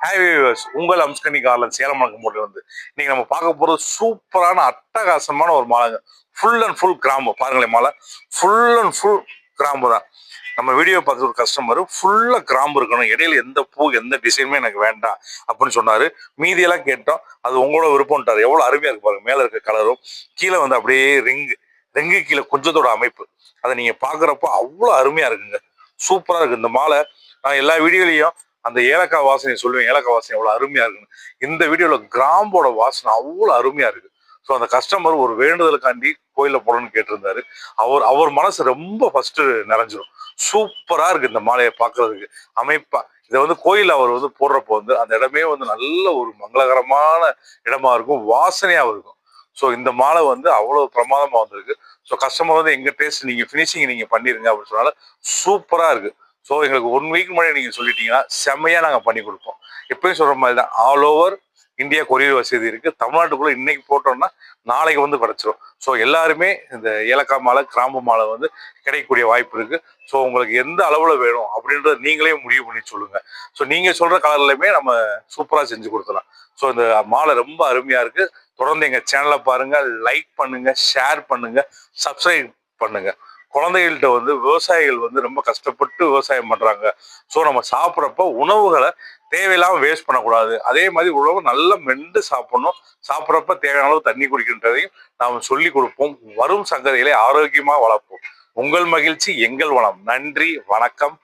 Hi viewers உங்கள் அம்ஸ்கனி கார்லன் சேலம் வணக்கம் போட்டு வந்து இன்னைக்கு நம்ம பார்க்க போகிறது சூப்பரான அட்டகாசமான ஒரு மாலைங்க. ஃபுல் அண்ட் ஃபுல் கிராம்பு. பாருங்களேன் மாலை. ஃபுல் அண்ட் ஃபுல் கிராம்பு தான். நம்ம வீடியோ பார்த்து ஒரு கஸ்டமர் ஃபுல்லாக கிராம்பு இருக்கணும். இடையில எந்த பூ எந்த டிசைனுமே எனக்கு வேண்டாம் அப்படின்னு சொன்னார். மீதியெல்லாம் கேட்டோம். அது உங்களோட விருப்பம்ட்டார் எவ்வளோ அருமையாக இருக்கு பாருங்க. மேலே இருக்க கலரும் கீழே வந்து அப்படியே ரிங்கு ரிங்கு கீழே கொஞ்சத்தோட அமைப்பு. அதை நீங்கள் பார்க்குறப்போ அவ்வளோ அருமையாக இருக்குங்க. சூப்பராக இருக்குது இந்த மாலை. நான் எல்லா வீடியோலையும் அந்த ஏலக்காய் வாசனை சொல்லுவேன் ஏலக்காய் வாசனை எவ்வளோ அருமையாக இருக்குன்னு. இந்த வீடியோவில் கிராம்போட வாசனை அவ்வளோ அருமையாக இருக்குது ஸோ அந்த கஸ்டமர் ஒரு வேண்டுதலுக்காண்டி கோயிலில் போடணும்னு கேட்டிருந்தாரு. அவர் அவர் மனசு ரொம்ப ஃபஸ்ட்டு நிறைஞ்சிடும் சூப்பராக இருக்குது இந்த மாலையை பார்க்குறதுக்கு அமைப்பா இதை வந்து கோயில் அவர் வந்து போடுறப்போ வந்து அந்த இடமே வந்து நல்ல ஒரு மங்களகரமான இடமா இருக்கும் வாசனையாகவும் இருக்கும். ஸோ இந்த மாலை வந்து அவ்வளோ பிரமாதமாக வந்திருக்கு. ஸோ கஸ்டமர் வந்து எங்கள் டேஸ்ட் நீங்கள் ஃபினிஷிங் நீங்கள் பண்ணிடுங்க அப்படின்னு சொன்னால சூப்பராக இருக்குது ஸோ எங்களுக்கு ஒன் வீக் முன்னாடி நீங்க சொல்லிட்டீங்கன்னா செம்மையா நாங்கள் பண்ணி கொடுப்போம். எப்பயும் சொல்ற மாதிரி தான் ஆல் ஓவர் இந்தியா கொரியர் வசதி இருக்கு. தமிழ்நாட்டுக்குள்ள இன்னைக்கு போட்டோம்னா நாளைக்கு வந்து கிடைச்சிரும் ஸோ எல்லாருமே இந்த ஏலக்காய் மாலை கிராம்பு மாலை வந்து கிடைக்கக்கூடிய வாய்ப்பு இருக்கு. ஸோ உங்களுக்கு எந்த அளவுல வேணும் அப்படின்றத நீங்களே முடிவு பண்ணி சொல்லுங்க. ஸோ நீங்க சொல்ற கலர்லையுமே நம்ம சூப்பரா செஞ்சு கொடுத்துலாம் ஸோ இந்த மாலை ரொம்ப அருமையா இருக்கு. தொடர்ந்து எங்க சேனலை பாருங்க லைக் பண்ணுங்க ஷேர் பண்ணுங்க சப்ஸ்கிரைப் பண்ணுங்க. குழந்தைகள்கிட்ட வந்து விவசாயிகள் வந்து ரொம்ப கஷ்டப்பட்டு விவசாயம் பண்ணுறாங்க ஸோ நம்ம சாப்பிட்றப்ப உணவுகளை தேவையில்லாமல் வேஸ்ட் பண்ணக்கூடாது. அதே மாதிரி உணவு நல்லா மென்று சாப்பிடணும். சாப்பிட்றப்ப தேவையான அளவு தண்ணி குடிக்கின்றதையும் நாம் சொல்லி கொடுப்போம். வரும் சங்கதிகளை ஆரோக்கியமாக வளர்ப்போம். உங்கள் மகிழ்ச்சி எங்கள் வளம். நன்றி வணக்கம்.